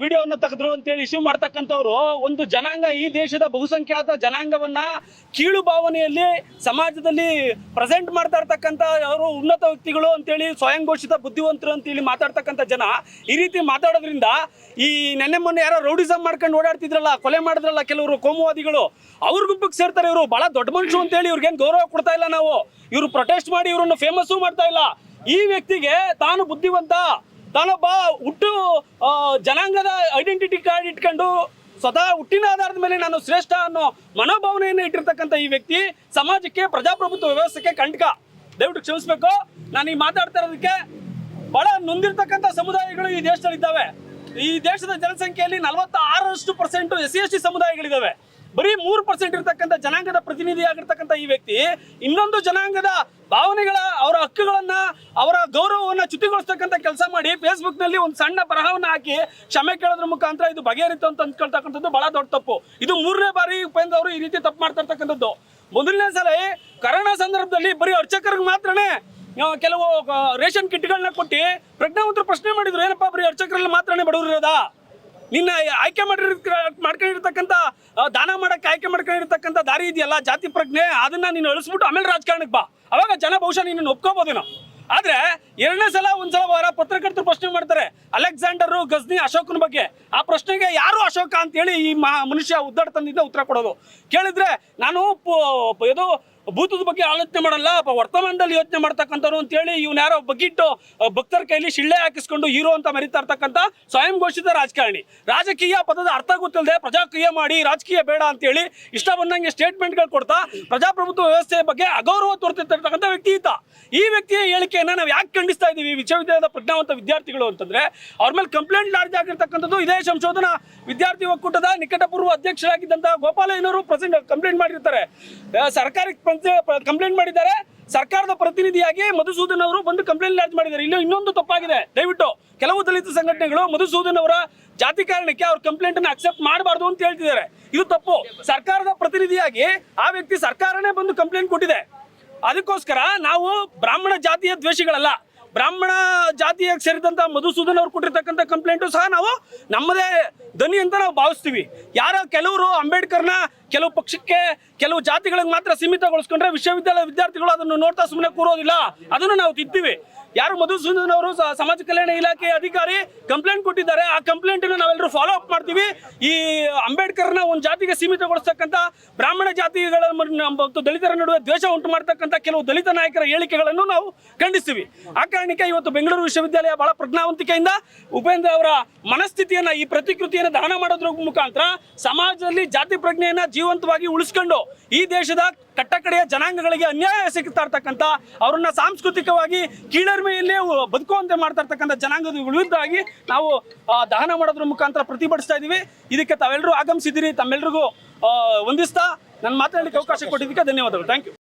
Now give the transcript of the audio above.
ವಿಡಿಯೋವನ್ನು ತೆಗೆದ್ರು ಅಂತೇಳಿ ಇಶ್ಯೂ ಮಾಡ್ತಕ್ಕಂಥವ್ರು, ಒಂದು ಜನಾಂಗ ಈ ದೇಶದ ಬಹುಸಂಖ್ಯಾತ ಜನಾಂಗವನ್ನ ಕೀಳು ಭಾವನೆಯಲ್ಲಿ ಸಮಾಜದಲ್ಲಿ ಪ್ರೆಸೆಂಟ್ ಮಾಡ್ತಾ ಇರ್ತಕ್ಕಂಥ ಅವರು ಉನ್ನತ ವ್ಯಕ್ತಿಗಳು ಅಂತೇಳಿ ಸ್ವಯಂ ಘೋಷಿತ ಬುದ್ಧಿವಂತರು ಅಂತೇಳಿ ಮಾತಾಡ್ತಕ್ಕಂಥ ಜನ ಈ ರೀತಿ ಮಾತಾಡೋದ್ರಿಂದ ಈ ನೆನ್ನೆ ಮೊನ್ನೆ ಯಾರೋ ರೌಡಿಸಮ್ ಮಾಡ್ಕೊಂಡು ಓಡಾಡ್ತಿದ್ರಲ್ಲ, ಕೊಲೆ ಮಾಡಿದ್ರಲ್ಲ ಕೆಲವರು ಕೋಮುವಾದಿಗಳು, ಅವ್ರ ಗುಂಪಿಗೆ ಸೇರ್ತಾರೆ ಇವರು. ಬಹಳ ದೊಡ್ಡ ಮನುಷ್ಯರು ಅಂತೇಳಿ ಇವ್ರಿಗೇನು ಗೌರವ ಕೊಡ್ತಾ ಇಲ್ಲ ನಾವು. ಇವರು ಪ್ರೊಟೆಸ್ಟ್ ಮಾಡಿ ಇವರನ್ನು ಫೇಮಸ್ಸು ಮಾಡ್ತಾ ಇಲ್ಲ. ಈ ವ್ಯಕ್ತಿಗೆ ತಾನು ಬುದ್ಧಿವಂತ. ತಾನೊಬ್ಬ ಹುಟ್ಟು ಜನಾಂಗದ ಐಡೆಂಟಿಟಿ ಕಾರ್ಡ್ ಇಟ್ಕೊಂಡು ಸ್ವತಃ ಹುಟ್ಟಿನ ಆಧಾರದ ಮೇಲೆ ನಾನು ಶ್ರೇಷ್ಠ ಅನ್ನೋ ಮನೋಭಾವನೆಯನ್ನು ಇಟ್ಟಿರ್ತಕ್ಕಂಥ ಈ ವ್ಯಕ್ತಿ ಸಮಾಜಕ್ಕೆ, ಪ್ರಜಾಪ್ರಭುತ್ವ ವ್ಯವಸ್ಥೆಗೆ ಕಂಟಕ ದಯವಿಟ್ಟು ಕ್ಷಮಿಸ್ಬೇಕು. ನಾನು ಈ ಮಾತಾಡ್ತಾ ಇರೋದಕ್ಕೆ ಬಹಳ ನೊಂದಿರ್ತಕ್ಕಂಥ ಸಮುದಾಯಗಳು ಈ ದೇಶದಲ್ಲಿ ಇದ್ದಾವೆ ಈ ದೇಶದ ಜನಸಂಖ್ಯೆಯಲ್ಲಿ ನಲವತ್ತ ಆರರಷ್ಟು percent S C S T ಸಮುದಾಯಗಳಿದ್ದಾವೆ. ಬರೀ ಮೂರು ಪರ್ಸೆಂಟ್ ಇರ್ತಕ್ಕಂಥ ಜನಾಂಗದ ಪ್ರತಿನಿಧಿಯಾಗಿರ್ತಕ್ಕಂಥ ಈ ವ್ಯಕ್ತಿ ಇನ್ನೊಂದು ಜನಾಂಗದ ಭಾವನೆಗಳ, ಅವರ ಹಕ್ಕುಗಳನ್ನ, ಅವರ ಗೌರವವನ್ನ ಚ್ಯುತಿಗೊಳಿಸ್ತಕ್ಕಂಥ ಕೆಲಸ ಮಾಡಿ ಫೇಸ್ಬುಕ್ನಲ್ಲಿ ಒಂದು ಸಣ್ಣ ಬರಹವನ್ನ ಹಾಕಿ ಕ್ಷಮೆ ಕೇಳೋದ್ರ ಮುಖಾಂತರ ಇದು ಬಗೆಹರಿತು ಅಂತ ಅಂದ್ಕೊಳ್ತಕ್ಕಂಥದ್ದು ಬಹಳ ದೊಡ್ಡ ತಪ್ಪು. ಇದು ಮೂರನೇ ಬಾರಿ ಉಪೇಂದ್ರ ಅವರು ಈ ರೀತಿ ತಪ್ಪು ಮಾಡ್ತಾ ಇರ್ತಕ್ಕಂಥದ್ದು. ಮೊದಲನೇ ಸಲ ಕರೋನಾ ಸಂದರ್ಭದಲ್ಲಿ ಬರೀ ಅರ್ಚಕರಿಗೆ ಮಾತ್ರನೇ ಕೆಲವು ರೇಷನ್ ಕಿಟ್ಗಳನ್ನ ಕೊಟ್ಟು ಪ್ರಜ್ಞಾವಂತರು ಪ್ರಶ್ನೆ ಮಾಡಿದ್ರು, ಏನಪ್ಪಾ ಬರೀ ಅರ್ಚಕರಲ್ಲಿ ಮಾತ್ರನೇ ಬಡವರು ಇರೋದಾ? ನಿನ್ನ ಆಯ್ಕೆ ಮಾಡಿರ್ತ ಮಾಡ್ಕೊಂಡಿರ್ತಕ್ಕಂಥ ದಾನ ಮಾಡಕ್ಕೆ ಆಯ್ಕೆ ಮಾಡ್ಕೊಂಡಿರ್ತಕ್ಕಂಥ ದಾರಿ ಇದೆಯಲ್ಲ ಜಾತಿ ಪ್ರಜ್ಞೆ, ಅದನ್ನ ನೀನು ಅಳಿಸ್ಬಿಟ್ಟು ಆಮೇಲೆ ರಾಜಕಾರಣಕ್ಕೆ ಬಾ. ಅವಾಗ ಜನ ಬಹುಶಃ ನೀನು ಒಪ್ಕೋಬೋದೇನೋ. ಆದ್ರೆ ಎರಡನೇ ಸಲ ಒಂದ್ಸಲ ವಾರ ಪತ್ರಕರ್ತರು ಪ್ರಶ್ನೆ ಮಾಡ್ತಾರೆ, ಅಲೆಕ್ಸಾಂಡರ್, ಗಜ್ನಿ, ಅಶೋಕನ ಬಗ್ಗೆ. ಆ ಪ್ರಶ್ನೆಗೆ ಯಾರು ಅಶೋಕ ಅಂತೇಳಿ ಈ ಮನುಷ್ಯ ಮನುಷ್ಯ ತಂದಿದ್ದ ಉತ್ತರ ಕೊಡೋದು. ಕೇಳಿದ್ರೆ ನಾನು ಇದು ಭೂತದ ಬಗ್ಗೆ ಆಲೋಚನೆ ಮಾಡಲ್ಲ ವರ್ತಮಾನದಲ್ಲಿ ಯೋಚನೆ ಮಾಡ್ತಕ್ಕಂಥವ್ರು ಅಂತೇಳಿ ಇವ್ನ ಯಾರೋ ಬಗ್ಗಿಟ್ಟು ಭಕ್ತರ ಕೈಲಿ ಶಿಳ್ಳೆ ಹಾಕಿಸ್ಕೊಂಡು ಹೀರೋ ಅಂತ ಮರಿತಾ ಇರ್ತಕ್ಕಂಥ ಸ್ವಯಂ ಘೋಷಿತ ರಾಜಕಾರಣಿ. ರಾಜಕೀಯ ಪದದ ಅರ್ಥ ಗೊತ್ತಿಲ್ಲದೆ ಪ್ರಜಾಕೀಯ ಮಾಡಿ ರಾಜಕೀಯ ಬೇಡ ಅಂತೇಳಿ ಇಷ್ಟ ಬಂದಂಗೆ ಸ್ಟೇಟ್ಮೆಂಟ್ಗಳು ಕೊಡ್ತಾ, ಪ್ರಜಾಪ್ರಭುತ್ವ ವ್ಯವಸ್ಥೆಯ ಬಗ್ಗೆ ಅಗೌರವ ತೋರ್ತಿರ್ತಕ್ಕಂಥ ವ್ಯಕ್ತಿ ಈತ. ಈ ವ್ಯಕ್ತಿಯ ಹೇಳಿಕೆಯನ್ನ ನಾವು ಯಾಕೆ ಖಂಡಿಸ್ತಾ ಇದ್ದೀವಿ ವಿಶ್ವವಿದ್ಯಾಲಯದ ಪ್ರಜ್ಞಾವಂತ ವಿದ್ಯಾರ್ಥಿಗಳು ಅಂತಂದ್ರೆ, ಅವ್ರ ಮೇಲೆ ಕಂಪ್ಲೇಂಟ್ ಲಾರ್ಜ್ ಆಗಿರ್ತಕ್ಕಂಥದ್ದು ಇದೇ ಸಂಶೋಧನಾ ವಿದ್ಯಾರ್ಥಿ ಒಕ್ಕೂಟದ ನಿಕಟಪೂರ್ವ ಅಧ್ಯಕ್ಷರಾಗಿದ್ದಂಥ ಗೋಪಾಲಯ್ಯನವರು ಪ್ರೆಸೆಂಟ್ ಕಂಪ್ಲೇಂಟ್ ಮಾಡಿರ್ತಾರೆ. ಸರ್ಕಾರಿ ಕಂಪ್ಲೇಂಟ್ ಮಾಡಿದ್ದಾರೆ. ಸರ್ಕಾರದ ಪ್ರತಿನಿಧಿಯಾಗಿ ಮಧುಸೂದನ್ ಅವರು ಬಂದು ಕಂಪ್ಲೇಂಟ್ ಲಾರ್ಜ್ ಮಾಡಿದ್ದಾರೆ. ಇಲ್ಲಿ ಇನ್ನೊಂದು ತಪ್ಪಾಗಿದೆ. ದಯವಿಟ್ಟು ಕೆಲವು ದಲಿತ ಸಂಘಟನೆಗಳು ಮಧುಸೂದನ್ ಅವರ ಜಾತಿ ಕಾರಣಕ್ಕೆ ಅವ್ರ ಕಂಪ್ಲೇಂಟ್ ಅನ್ನು ಅಕ್ಸೆಪ್ಟ್ ಮಾಡಬಾರ್ದು ಅಂತ ಹೇಳ್ತಿದ್ದಾರೆ. ಇದು ತಪ್ಪು. ಸರ್ಕಾರದ ಪ್ರತಿನಿಧಿಯಾಗಿ ಆ ವ್ಯಕ್ತಿ ಸರ್ಕಾರನೇ ಬಂದು ಕಂಪ್ಲೇಂಟ್ ಕೊಟ್ಟಿದೆ. ಅದಕ್ಕೋಸ್ಕರ ನಾವು ಬ್ರಾಹ್ಮಣ ಜಾತಿಯ ದ್ವೇಷಿಗಳಲ್ಲ, ಬ್ರಾಹ್ಮಣ ಜಾತಿಯ ಸೇರಿದಂಥ ಮಧುಸೂದನ್ ಅವ್ರು ಕೊಟ್ಟಿರ್ತಕ್ಕಂಥ ಕಂಪ್ಲೇಂಟು ಸಹ ನಾವು ನಮ್ಮದೇ ಧ್ವನಿ ಅಂತ ನಾವು ಭಾವಿಸ್ತೀವಿ. ಯಾರೋ ಕೆಲವರು ಅಂಬೇಡ್ಕರ್ನ ಕೆಲವು ಪಕ್ಷಕ್ಕೆ ಕೆಲವು ಜಾತಿಗಳಿಗೆ ಮಾತ್ರ ಸೀಮಿತಗೊಳಿಸ್ಕೊಂಡ್ರೆ ವಿಶ್ವವಿದ್ಯಾಲಯ ವಿದ್ಯಾರ್ಥಿಗಳು ಅದನ್ನು ನೋಡ್ತಾ ಸುಮ್ಮನೆ ಕೂರೋದಿಲ್ಲ. ಅದನ್ನು ನಾವು ತಿದ್ತೀವಿ ಯಾರು ಮಧುಸೂದನ್ ಅವರು ಸಮಾಜ ಕಲ್ಯಾಣ ಇಲಾಖೆ ಅಧಿಕಾರಿ ಕಂಪ್ಲೇಂಟ್ ಕೊಟ್ಟಿದ್ದಾರೆ. ಆ ಕಂಪ್ಲೇಂಟ್ ನಾವೆಲ್ಲರೂ ಫಾಲೋ ಅಪ್ ಮಾಡ್ತೀವಿ. ಈ ಅಂಬೇಡ್ಕರ್ನ ಒಂದು ಜಾತಿಗೆ ಸೀಮಿತಗೊಳಿಸ್ತಕ್ಕಂಥ ಬ್ರಾಹ್ಮಣ ಜಾತಿಗಳ ಮತ್ತು ದಲಿತರ ನಡುವೆ ದ್ವೇಷ ಉಂಟು ಮಾಡ್ತಕ್ಕಂಥ ಕೆಲವು ದಲಿತ ನಾಯಕರ ಹೇಳಿಕೆಗಳನ್ನು ನಾವು ಖಂಡಿಸ್ತೀವಿ. ಆ ಕಾರಣಕ್ಕೆ ಇವತ್ತು ಬೆಂಗಳೂರು ವಿಶ್ವವಿದ್ಯಾಲಯ ಬಹಳ ಪ್ರಜ್ಞಾವಂತಿಕೆಯಿಂದ ಉಪೇಂದ್ರ ಅವರ ಮನಸ್ಥಿತಿಯನ್ನ, ಈ ಪ್ರತಿಕೃತಿಯನ್ನು ದಾನ ಮಾಡೋದ್ರ ಮುಖಾಂತರ ಸಮಾಜದಲ್ಲಿ ಜಾತಿ ಪ್ರಜ್ಞೆಯನ್ನ ಜೀವಂತವಾಗಿ ಉಳಿಸ್ಕೊಂಡು ಈ ದೇಶದ ಕಟ್ಟಕಡೆಯ ಜನಾಂಗಗಳಿಗೆ ಅನ್ಯಾಯ ಸಿಗ್ತಾ ಇರ್ತಕ್ಕಂಥ ಅವ್ರನ್ನ ಸಾಂಸ್ಕೃತಿಕವಾಗಿ ಕೀಳರಿಮೆಯಲ್ಲೇ ಉ- ಬದುಕುವಂತೆ ಮಾಡ್ತಾ ಇರ್ತಕ್ಕಂಥ ಜನಾಂಗದ ವಿರುದ್ಧವಾಗಿ ನಾವು ದಹನ ಮಾಡೋದ್ರ ಮುಖಾಂತರ ಪ್ರತಿಭಟಿಸ್ತಾ ಇದೀವಿ. ಇದಕ್ಕೆ ತಾವೆಲ್ಲರೂ ಆಗಮಿಸಿದ್ದೀರಿ. ತಮ್ಮೆಲ್ಲರಿಗೂ ವಂದಿಸ್ತಾ. ನನ್ನ ಮಾತಾಡಲಿಕ್ಕೆ ಅವಕಾಶ ಕೊಟ್ಟಿದ್ದಕ್ಕೆ ಧನ್ಯವಾದಗಳು. Thank you